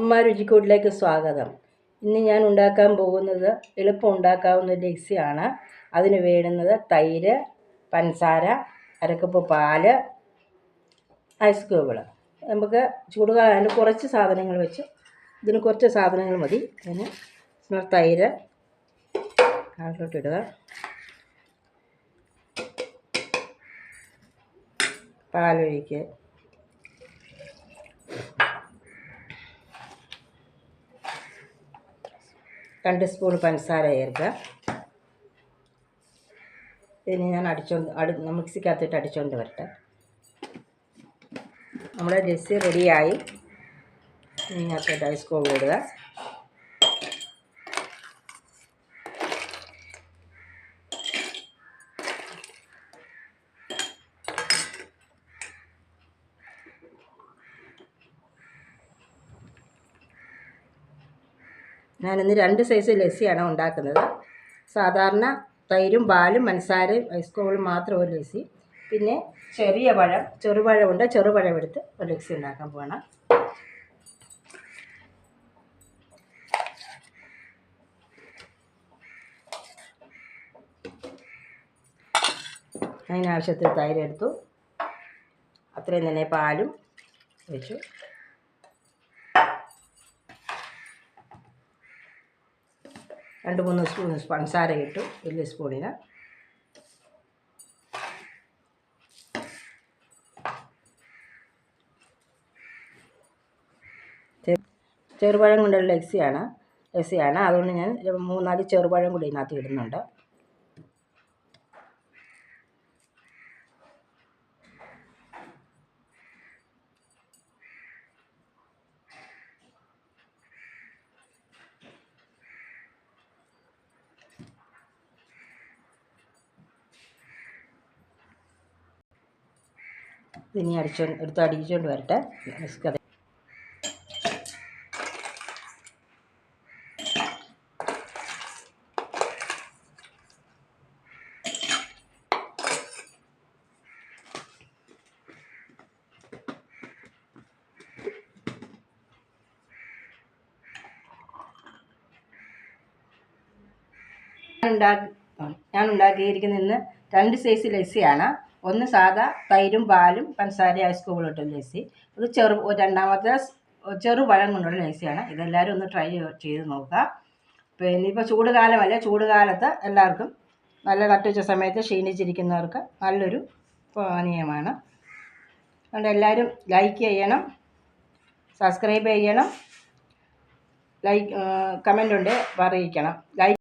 അമ്മ രുചിക്കൂട്ടിലേക്ക് സ്വാഗതം. ഇന്ന് ഞാൻ ഉണ്ടാക്കാൻ പോകുന്നത് എളുപ്പം ഉണ്ടാക്കാവുന്ന ഒരു ലസ്സിയാണ്. അതിന് വേണ്ടുന്നത് തൈര് പഞ്ചസാര അരക്കപ്പ് പാൽ ഐസ് ക്യൂബുകൾ. നമുക്ക് ചൂടുകാലം കുറച്ച് സാധനങ്ങൾ വെച്ച് ഇതിന് കുറച്ച് സാധനങ്ങൾ മതി. അതിന് തൈര് അതിലോട്ടിടുക പാലൊഴിക്കുക. രണ്ട് സ്പൂൺ പഞ്ചസാര ചേർക്കുക. ഇതിന് ഞാൻ അടിച്ചോണ്ട് അടി മിക്സിക്കകത്തിട്ട് അടിച്ചോണ്ട് വരട്ടെ. നമ്മുടെ ലസ്സി റെഡിയായി ഇതിനകത്തോട്ട് ഐസ് കോവ് ഇടുക. ഞാനിന്ന് രണ്ട് സൈസ് ലസ്സിയാണ് ഉണ്ടാക്കുന്നത്. സാധാരണ തൈരും പാലും മനസാരയും ഐസ് കോളും മാത്രം ഒരു ലസ്സി. പിന്നെ ചെറിയ പഴം ചെറുപഴമുണ്ട് ചെറുപഴം എടുത്ത് ഒരു ലസ്സി ഉണ്ടാക്കാൻ പോകണം അതിനാവശ്യത്തിൽ തൈരെടുത്തു അത്രയും തന്നെ പാലും വെച്ചു. രണ്ട് മൂന്ന് സ്പൂൺ പഞ്ചസാര ഇട്ടു വലിയ സ്പൂണിന്. ചെറുപഴം കൊണ്ടുള്ള ലസ്സിയാണ് ലസ്സിയാണ്. അതുകൊണ്ട് ഞാൻ മൂന്നാൽ ചെറുപഴം കൂടി ഇതിനകത്ത് ഇടുന്നുണ്ട്. ഇനി അടിച്ചോ എടുത്ത് അടിച്ചുകൊണ്ട് വരട്ടെ. കഥ. ഞാൻ ഉണ്ടാക്കിയിരിക്കുന്ന ഇന്ന് രണ്ട് സൈസ് ലസ്സിയാണ്. ഒന്ന് സാധാ തൈരും പാലും പഞ്ചസാര ഐസ് ക്യൂബിലിട്ട ലസ്സി അത് ചെറു രണ്ടാമത്തെ ചെറുപഴം കൊണ്ടുള്ള ലേസിയാണ് ഇതെല്ലാവരും ഒന്ന് ട്രൈ ചെയ്ത് നോക്കുക. പിന്നെ ഇപ്പോൾ ചൂട് കാലമല്ല ചൂട് കാലത്ത് എല്ലാവർക്കും നല്ല നട്ടുച്ച സമയത്ത് ക്ഷീണിച്ചിരിക്കുന്നവർക്ക് നല്ലൊരു പാനീയമാണ് അതുകൊണ്ട് എല്ലാവരും ലൈക്ക് ചെയ്യണം. സബ്സ്ക്രൈബ് ചെയ്യണം. ലൈക്ക് കമന്റ് ഉണ്ട്. അറിയിക്കണം. ലൈക്ക്